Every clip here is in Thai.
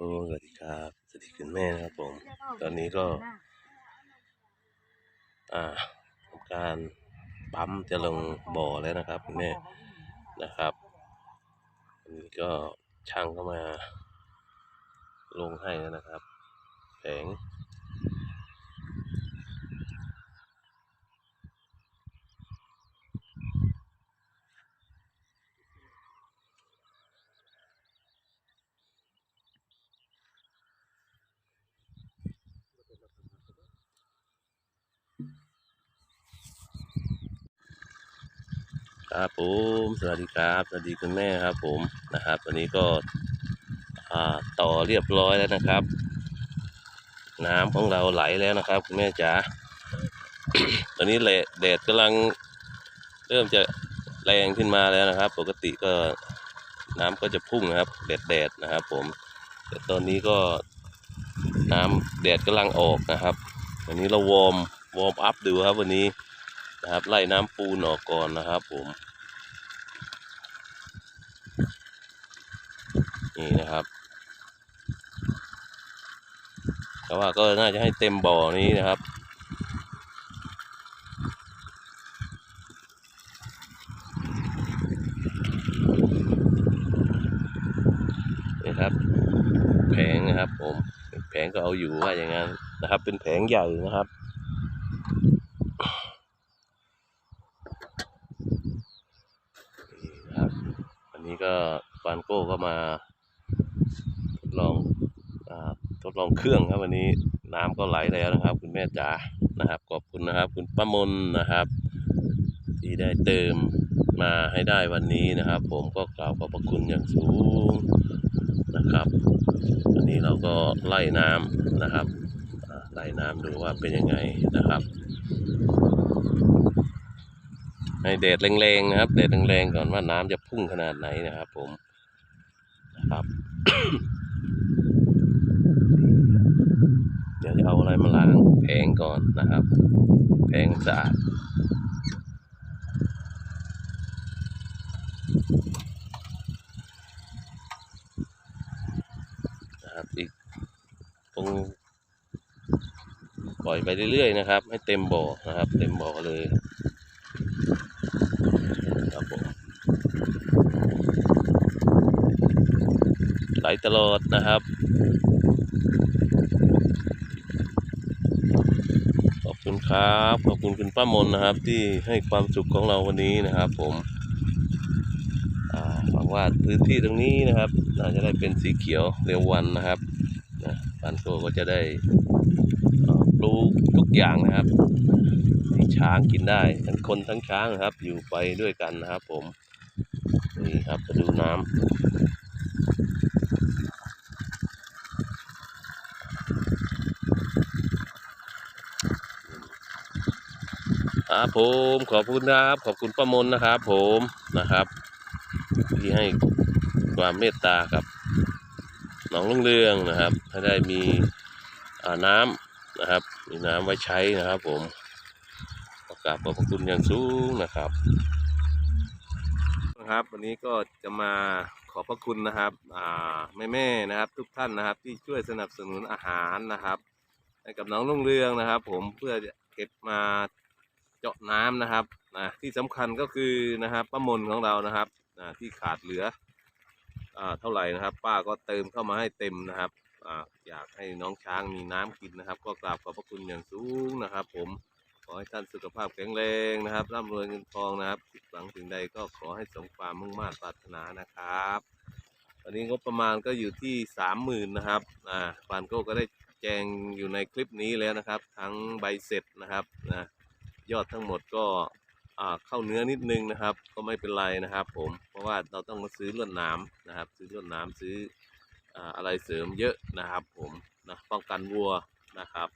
โอ้สวัสดีครับสวัสดีคุณแม่นะครับผม ตอนนี้ก็ อ่าทำการปั๊มจะลงบ่อแล้วนะครับคุณแม่นะครับอันนี้ก็ช่างเข้ามาลงให้แล้วนะครับ แผง ครับผมสวัสดีครับสวัสดีคุณแม่ครับ ผมนะครับวันนี้ก็ต่อเรียบร้อยแล้วนะครับ น้ำของเราไหลแล้วนะครับ คุณแม่จ๋าตอนนี้แดดกำลังเริ่มจะแรงขึ้นมาแล้วนะครับ ปกติก็น้ำก็จะพุ่งนะครับแดดแดดนะครับ ผม แต่ตอนนี้ก็น้ำแดดกำลังออกนะครับ วันนี้เราวอร์มวอร์มอัพดูครับวันนี้ นะครับ ไล่น้ำปูนออกก่อนนะครับผม นี่นะครับแต่ว่าก็น่าจะให้เต็มบ่อนี้นะครับ นี่ครับ แผงนะครับผม แผงก็เอาอยู่ว่าอย่างนั้นนะครับ เป็นแผงใหญ่นะครับ นี่นะครับวันนี้ ก็ฟานโก้ก็มาทดลองอทดลองเครื่องครับวันนี้น้ำก็ไหลแล้วนะครับ คุณแม่จ๋านะครับขอบคุณนะครับ คุณป้ามนนะครับ ที่ได้เติมมาให้ได้วันนี้นะครับ ผมก็กล่าวขอบพระคุณอย่างสูงนะครับวันนี้เราก็ไล่น้ำนะครับไล่น้ำดูว่าเป็นยังไงนะครับ ให้แดดแรงๆนะครับแดดแรงๆก่อนว่าน้ำจะพุ่งขนาดไหนนะครับ ผมนะครับ เดี๋ยวจะเอาอะไรมาล้างแผงก่อนนะครับ แผงสะอาดนะครับอีกตรงปล่อยไปเรื่อยๆนะครับ ให้เต็มบ่อนะครับ เต็มบ่อเลย ครับผมไห ลตลอดนะครับขอบคุณครับขอบคุณคุณป้ามนนะครับ ที่ให้ความสุขของเราวันนี้นะครับผมหวังว่าพื้นที่ตรงนี้นะครับน่าจะได้เป็นสีเขียวเร็ววันนะครับนะปันโกก็จะได้ปลูกทุกอย่างนะครับให้ช้างกินได้ทั้งคนทั้งช้างนะครับ อยู่ไปด้วยกันนะครับผมนี่ครับมาดูน้ำ ครับผมขอบคุณครับ ขอบคุณป้ามนนะครับผมนะครับ ที่ให้ความเมตตากับหนองลุงเรืองนะครับให้ได้มีน้ำนะครับ มีน้ำไว้ใช้นะครับผมขอกราบขอบพระคุณอย่างสูงนะครับนะครับ วันนี้ก็จะมาขอบพระคุณนะครับแม่แม่ๆนะครับ ทุกท่านนะครับ ที่ช่วยสนับสนุนอาหารนะครับ ให้กับน้องลุงเรืองนะครับ ผมเพื่อเก็บมา เจาะน้ำนะครับนะที่สำคัญก็คือนะครับป้ามนของเรานะครับนะที่ขาดเหลืออ่าเท่าไหร่นะครับ ป้าก็เติมเข้ามาให้เต็มนะครับอ่าอยากให้น้องช้างมีน้ำกินนะครับ ก็กราบขอบพระคุณอย่างสูงนะครับ ผมขอให้ท่านสุขภาพแข็งแรงนะครับร่ำรวยเงินทองนะครับคิดหวังถึงใดก็ขอให้สมความมุ่งมา่ปรารถนานะครับตอนนี้งบประมาณก็อยู่ที่สามหมื่นนะครับ อ่าฟานโก้ก็ได้แจ้งอยู่ในคลิปนี้แล้วนะครับ ทั้งใบเสร็จนะครับ นะ ยอดทั้งหมดก็เข้าเนื้อนิดนึงนะครับ ก็ไม่เป็นไรนะครับ ผมเพราะว่าเราต้องมาซื้อลวดหน้ำนะครับ ซื้อลวดหน้ำซื้อออะไรเสริมเยอะนะครับ ผมนะป้องกันวัวนะครับ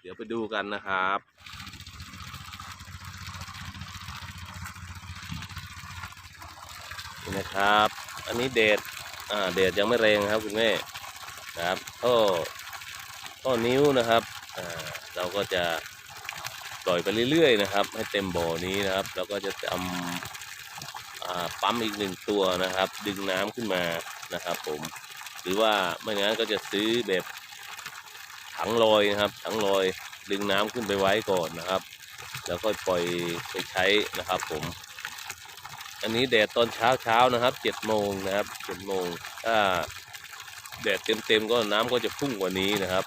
เดี๋ยวไปดูกันนะครับนี่นะครับ อันนี้เดดอ่าเดดยังไม่แรงครับคุณแม่ครับก็ก็นิ้วนะครับอ่าเราก็จะ ปล่อยไปเรื่อยๆนะครับ ให้เต็มบ่อนี้นะครับ แล้วก็จะทำปั๊มอีกหนึ่งตัวนะครับ ดึงน้ำขึ้นมานะครับ ผมหรือว่าไม่งั้นก็จะซื้อแบบถังลอยนะครับถังลอยดึงน้ำขึ้นไปไว้ก่อนนะครับ แล้วค่อยปล่อยไปใช้นะครับ ผม อันนี้แดดตอนเช้าเช้านะครับเจ็ดโมงนะครับเจ็ดโมงถ้าแดดเต็มๆก็น้ำก็จะพุ่งกว่านี้นะครับ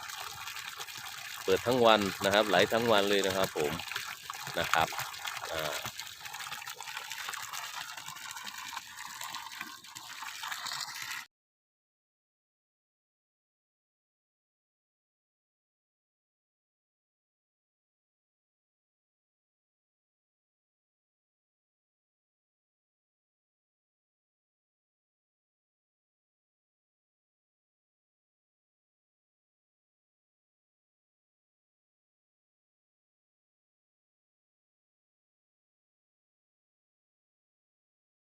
เปิดทั้งวันนะครับ ไหลทั้งวันเลยนะครับผมนะครับอ่า